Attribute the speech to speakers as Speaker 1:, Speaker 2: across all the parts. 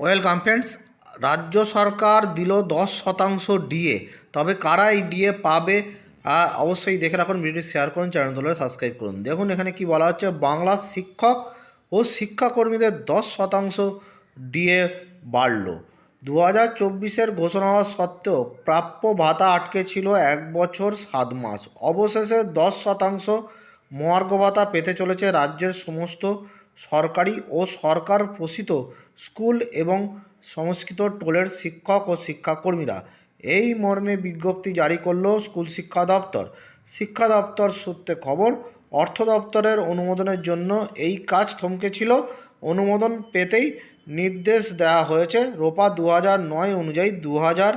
Speaker 1: Welcome friends, রাজ্য সরকার দিল দশ শতাংশ ডিএ। তবে কারা এই ডিএ পাবে অবশ্যই দেখে রাখুন ভিডিও শেয়ার করুন চ্যানেল তোলে সাবস্ক্রাইব করুন। দেখুন, এখানে কি বলা হচ্ছে বাংলা শিক্ষক ও শিক্ষাকর্মীদের দশ শতাংশ ডিএ বাড়ল। দু হাজার চব্বিশের ঘোষণা হওয়া সত্ত্বেও প্রাপ্য ভাতা আটকে ছিল এক বছর সাত মাস। অবশেষে দশ শতাংশ মহার্ঘ ভাতা পেতে চলেছে রাজ্যের সমস্ত সরকারি ও সরকার পোষিত স্কুল এবং সংস্কৃত টোলের শিক্ষক ও শিক্ষাকর্মীরা এই মর্মে বিজ্ঞপ্তি জারি করল স্কুল শিক্ষা দপ্তর। শিক্ষা দপ্তর সূত্রে খবর, অর্থ দপ্তরের অনুমোদনের জন্য এই কাজ থমকে ছিল অনুমোদন পেতেই নির্দেশ দেওয়া হয়েছে রোপা দু নয় অনুযায়ী দু হাজার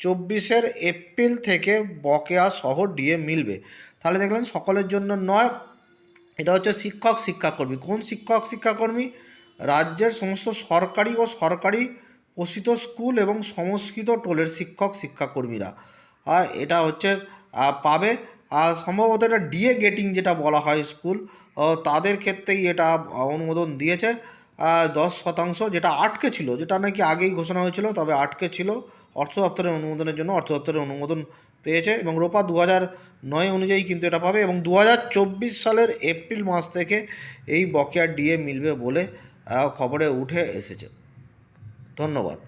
Speaker 1: চব্বিশের এপ্রিল থেকে বকেয়া সহ ডিএ মিলবে। তাহলে দেখলেন সকলের জন্য নয় এটা হচ্ছে শিক্ষক শিক্ষাকর্মী। কোন শিক্ষক শিক্ষাকর্মী? রাজ্যের সমস্ত সরকারি ও সরকারি পোষিত স্কুল এবং সংস্কৃত টোলের শিক্ষক শিক্ষাকর্মীরা। আর এটা হচ্ছে পাবে। আর সম্ভবত এটা ডিএ গেটিং যেটা বলা হয় স্কুল তাদের ক্ষেত্রেই এটা অনুমোদন দিয়েছে। দশ শতাংশ, যেটা আটকে ছিল, যেটা নাকি আগেই ঘোষণা হয়েছিল, তবে আটকে ছিল। অর্থ দপ্তরের অনুমোদনের জন্য অর্থ দপ্তরের অনুমোদন পেয়েছে এবং রোপা দু হাজার নয় অনুযায়ী কিন্তু এটা পাবে এবং দু হাজার চব্বিশ সালের এপ্রিল মাস থেকে এই বকেয়া ডিএ মিলবে বলে খবরে উঠে এসেছে। ধন্যবাদ।